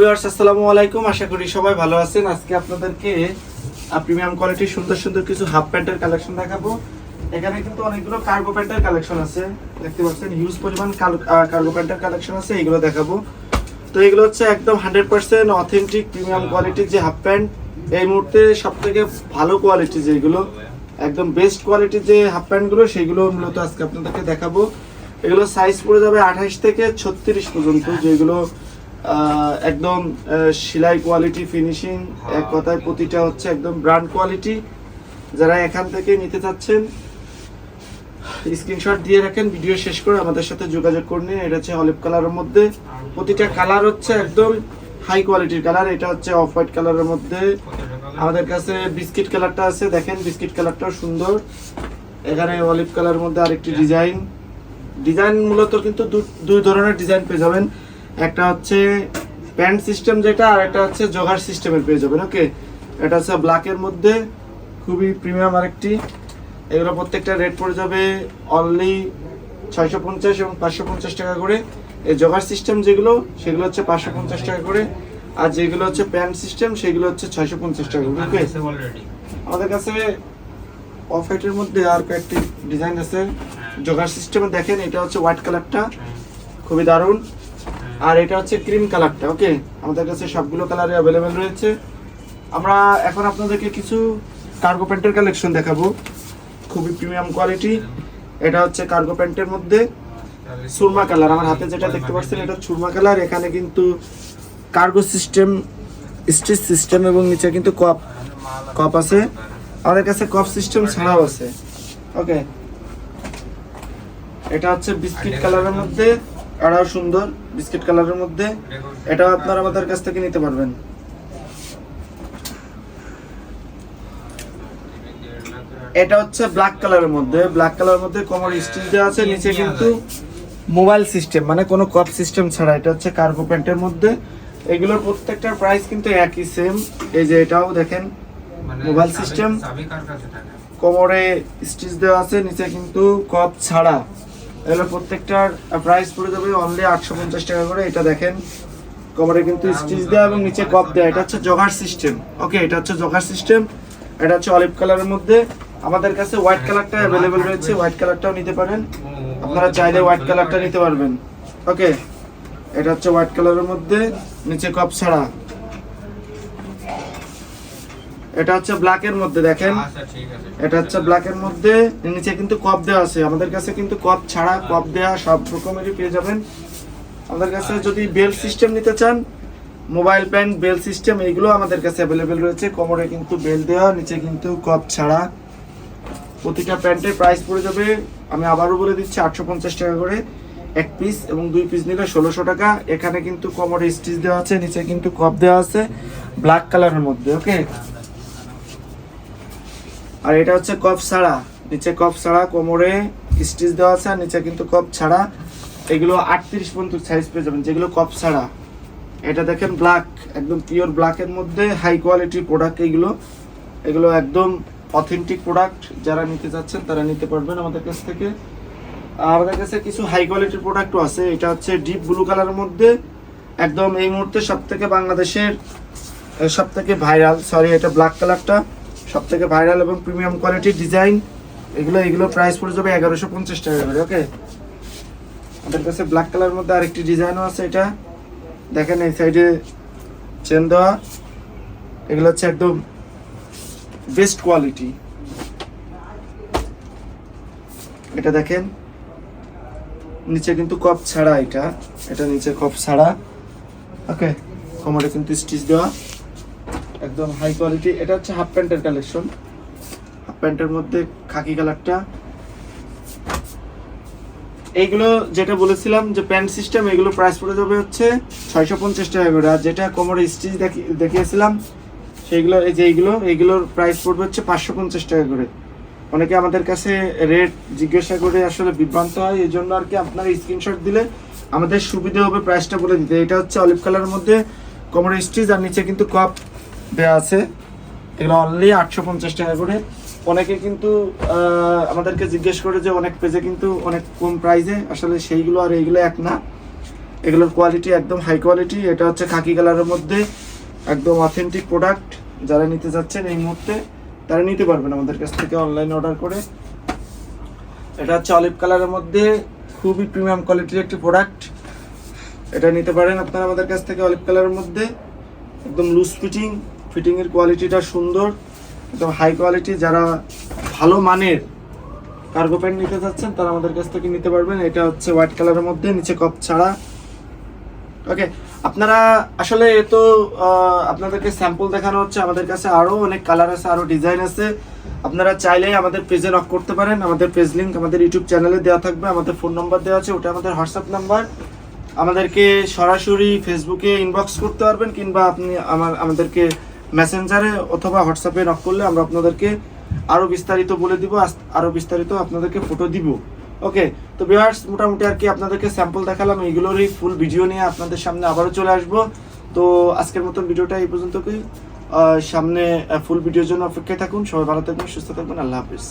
Viewers, আসসালামু আলাইকুম। আশা করি সবাই ভালো আছেন। আজকে আপনাদেরকে প্রিমিয়াম কোয়ালিটির সুন্দর সুন্দর কিছু হাফ প্যান্টের কালেকশন দেখাবো। এখানে কিন্তু অনেকগুলো কার্গো প্যান্টের কালেকশন আছে। দেখতে পাচ্ছেন হিউজ পরিমাণ কার্গো প্যান্টের কালেকশন আছে। এগুলো দেখাবো। তো এগুলো হচ্ছে একদম হান্ড্রেড পার্সেন্ট অথেন্টিক প্রিমিয়াম কোয়ালিটির যে হাফ প্যান্ট এই মুহূর্তে সব থেকে ভালো কোয়ালিটি যেগুলো, একদম বেস্ট কোয়ালিটির যে হাফ প্যান্টগুলো সেগুলো মূলত আজকে আপনাদেরকে দেখাবো। এগুলো সাইজ পড়ে যাবে আঠাশ থেকে ছত্রিশ পর্যন্ত, যেগুলো একদম সেলাই কোয়ালিটি ফিনিশিং এক কথায় প্রতিটা হচ্ছে একদম ব্র্যান্ড কোয়ালিটি যারা এখান থেকে নিতে চাচ্ছেন স্ক্রিনশট দিয়ে রাখেন ভিডিও শেষ করে আমাদের সাথে যোগাযোগ করে নিন এটা হচ্ছে অলিভ কালারের মধ্যে। প্রতিটা কালার হচ্ছে একদম হাই কোয়ালিটির কালার এটা হচ্ছে অফ হোয়াইট কালারের মধ্যে। আমাদের কাছে বিস্কিট কালারটা আছে। দেখেন বিস্কিট কালারটাও সুন্দর। এখানে অলিভ কালারের মধ্যে আরেকটি ডিজাইন ডিজাইন মূলত কিন্তু দুই ধরনের ডিজাইন পেয়ে যাবেন। একটা হচ্ছে প্যান্ট সিস্টেম যেটা আর একটা হচ্ছে জগার সিস্টেমের পেয়ে যাবেন ওকে? এটা হচ্ছে ব্ল্যাকের মধ্যে খুবই প্রিমিয়াম আরেকটি। এগুলো প্রত্যেকটা রেট পড়ে যাবে অনলি ছয়শো পঞ্চাশ এবং পাঁচশো পঞ্চাশ টাকা করে। এই জগার সিস্টেম যেগুলো সেগুলো হচ্ছে পাঁচশো পঞ্চাশ টাকা করে। আর যেগুলো হচ্ছে প্যান্ট সিস্টেম সেগুলো হচ্ছে ছয়শো পঞ্চাশ টাকা করে ওকে? আমাদের কাছে অফ হোয়াইটের মধ্যে আর কয়েকটি ডিজাইন আছে। জগার সিস্টেমে দেখেন এটা হচ্ছে হোয়াইট কালারটা খুবই দারুণ। আর এটা হচ্ছে ক্রিম কালারটা ওকে আমাদের কাছে সবগুলো কালারে অ্যাভেলেবেল রয়েছে। আমরা এখন আপনাদেরকে কিছু কার্গো প্যান্টের কালেকশন দেখাবো। খুবই প্রিমিয়াম কোয়ালিটি এটা হচ্ছে কার্গো প্যান্টের মধ্যে সুরমা কালার আমার হাতে যেটা দেখতে পাচ্ছেন, এটা সুরমা কালার এখানে কিন্তু কার্গো সিস্টেম স্টিচ সিস্টেম এবং নিচে কিন্তু কপ কপ আছে। আমাদের কাছে কপ সিস্টেম ছাড়াও আছে ওকে এটা হচ্ছে বিস্কিট কালারের মধ্যে। এটাও সুন্দর বিস্কিট কালারের মধ্যে এটাও আপনারা আমাদের কাছ থেকে নিতে পারবেন। এটা হচ্ছে ব্ল্যাক কালারের মধ্যে ব্ল্যাক কালারের মধ্যে কোমর স্টিচ দেওয়া আছে নিচে কিন্তু মোবাইল সিস্টেম মানে কোনো কপ সিস্টেম ছাড়া। এটা হচ্ছে কার্গো প্যান্টের মধ্যে। এগুলোর প্রত্যেকটার প্রাইস কিন্তু একই সেম এই যে এটাও দেখেন মোবাইল সিস্টেম কোমরে স্টিচ দেওয়া আছে নিচে কিন্তু কপ ছাড়া। এগুলো প্রত্যেকটার প্রাইস পড়ে যাবে অনলি আটশো পঞ্চাশ টাকা করে। এটা দেখেন কোমরে কিন্তু স্টিচ দেওয়া এবং নিচে কপ দেওয়া এটা হচ্ছে জগার সিস্টেম ওকে এটা হচ্ছে জগার সিস্টেম এটা হচ্ছে অলিভ কালারের মধ্যে। আমাদের কাছে হোয়াইট কালারটা অ্যাভেলেবেল রয়েছে। হোয়াইট কালারটাও নিতে পারেন। আপনারা চাইলে হোয়াইট কালারটা নিতে পারবেন। ওকে এটা হচ্ছে হোয়াইট কালারের মধ্যে। নিচে কপ ছাড়া। এটা হচ্ছে ব্ল্যাকের মধ্যে দেখেন। এটা হচ্ছে ব্ল্যাকের মধ্যে। নিচে কিন্তু কপ দেওয়া আছে। আমাদের কাছে কিন্তু কপ ছাড়া কপ দেওয়া সব রকমেরই পেয়ে যাবেন। আমাদের কাছে যদি বেল সিস্টেম নিতে চান মোবাইল প্যান্ট বেল সিস্টেম এইগুলো আমাদের কাছে অ্যাভেলেবেল রয়েছে। কোমরে কিন্তু বেল দেওয়া নিচে কিন্তু কপ ছাড়া। প্রতিটা প্যান্টের প্রাইস পড়ে যাবে। আমি আবারও বলে দিচ্ছি আটশো পঞ্চাশ টাকা করে এক পিস এবং দুই পিস নিলে ষোলোশো টাকা। এখানে কিন্তু কোমরে স্টিচ দেওয়া আছে নিচে কিন্তু কপ দেওয়া আছে। ব্ল্যাক কালারের মধ্যে ওকে আর এটা হচ্ছে কপ ছাড়া। নিচে কপ ছাড়া কোমরে স্টিচ দেওয়া আছে, আর নিচে কিন্তু কপ ছাড়া। এগুলো আটত্রিশ পর্যন্ত সাইজ পেয়ে যাবেন, যেগুলো কপ ছাড়া। এটা দেখেন ব্ল্যাক একদম পিওর ব্ল্যাকের মধ্যে হাই কোয়ালিটির প্রোডাক্ট এগুলো। এগুলো একদম অথেন্টিক প্রোডাক্ট যারা নিতে চাচ্ছেন তারা নিতে পারবেন আমাদের কাছ থেকে। আমাদের কাছে কিছু হাই কোয়ালিটির প্রোডাক্টও আছে, এটা হচ্ছে ডিপ ব্লু কালারের মধ্যে। একদম এই মুহূর্তে সব থেকে বাংলাদেশের সব থেকে ভাইরাল সরি এটা ব্ল্যাক কালারটা সব থেকে ভাইরাল এবং প্রিমিয়াম কোয়ালিটির ডিজাইন, এগুলো এগুলো প্রাইস পড়ে যাবে এগারোশো পঞ্চাশ টাকা করে ওকে আমাদের কাছে ব্ল্যাক কালারের মধ্যে আরেকটি ডিজাইনও আছে এটা। দেখেন এই সাইডে চেন দেওয়া। এগুলো হচ্ছে একদম বেস্ট কোয়ালিটি এটা দেখেন, নিচে কিন্তু কপ ছাড়া এটা এটা নিচে কপ ছাড়া ওকে কোমরে কিন্তু স্টিচ দেওয়া। একদম হাই কোয়ালিটি এটা হচ্ছে হাফ প্যান্টের কালেকশন হাফ প্যান্টের মধ্যে খাকি কালারটা এইগুলো যেটা বলেছিলাম যে প্যান্ট সিস্টেম এগুলো প্রাইস পড়ে যাবে হচ্ছে ছয়শো পঞ্চাশ টাকা করে। আর যেটা কোমরে স্টিচ দেখিয়েছিলাম সেইগুলো এই যে এইগুলো এইগুলোর প্রাইস পড়বে হচ্ছে পাঁচশো পঞ্চাশ টাকা করে। অনেকে আমাদের কাছে রেট জিজ্ঞাসা করে আসলে বিভ্রান্ত হয় এই জন্য আর কি আপনার স্ক্রিনশট দিলে আমাদের সুবিধা হবে প্রাইসটা বলে দিতে। এটা হচ্ছে অলিভ কালারের মধ্যে কোমরে স্টিচ আর নিচে কিন্তু কাপ দেওয়া আছে। এগুলো অনলি আটশো পঞ্চাশ টাকা করে। অনেকে কিন্তু আমাদেরকে জিজ্ঞেস করে যে অনেক পেজে কিন্তু অনেক কম প্রাইসে আসলে সেইগুলো আর এইগুলো এক না। এগুলোর কোয়ালিটি একদম হাই কোয়ালিটি এটা হচ্ছে খাকি কালারের মধ্যে একদম অথেন্টিক প্রোডাক্ট যারা নিতে যাচ্ছেন এই মুহূর্তে, তারা নিতে পারবেন আমাদের কাছ থেকে অনলাইন অর্ডার করে। এটা হচ্ছে অলিভ কালারের মধ্যে খুবই প্রিমিয়াম কোয়ালিটির একটি প্রোডাক্ট এটা নিতে পারেন আপনারা আমাদের কাছ থেকে অলিভ কালারের মধ্যে। একদম লুজ ফিটিং ফিটিংয়ের কোয়ালিটিটা সুন্দর, একদম হাই কোয়ালিটি যারা ভালো মানের কার্গো প্যান্ট নিতে চাচ্ছেন, তারা আমাদের কাছ থেকে নিতে পারবেন। এটা হচ্ছে হোয়াইট কালারের মধ্যে, নিচে কপ ছাড়া। ওকে আপনারা, আসলে এ তো আপনাদেরকে স্যাম্পল দেখানো হচ্ছে, আমাদের কাছে আরও অনেক কালার আছে আরও ডিজাইন আছে। আপনারা চাইলেই আমাদের পেজে নক করতে পারেন, আমাদের পেজ লিঙ্ক আমাদের ইউটিউব চ্যানেলে দেওয়া থাকবে, আমাদের ফোন নম্বর দেওয়া আছে, ওটা আমাদের হোয়াটসঅ্যাপ নাম্বার আমাদেরকে সরাসরি ফেসবুকে ইনবক্স করতে পারবেন, কিংবা আপনি আমার, আমাদেরকে মেসেঞ্জারে অথবা হোয়াটসঅ্যাপে নক করলে আমরা আপনাদেরকে আরও বিস্তারিত বলে দিব আরও বিস্তারিত আপনাদেরকে ফটো দিব। ওকে তো ভিউয়ার্স মোটামুটি আর কি আপনাদেরকে স্যাম্পল দেখালাম, এইগুলোরই ফুল ভিডিও নিয়ে আপনাদের সামনে আবারও চলে আসব। তো আজকের মতন ভিডিওটা এই পর্যন্তই। সামনে ফুল ভিডিওর জন্য অপেক্ষায় থাকুন, সবাই ভালো থাকবেন, সুস্থ থাকবেন, আল্লাহ হাফিজ।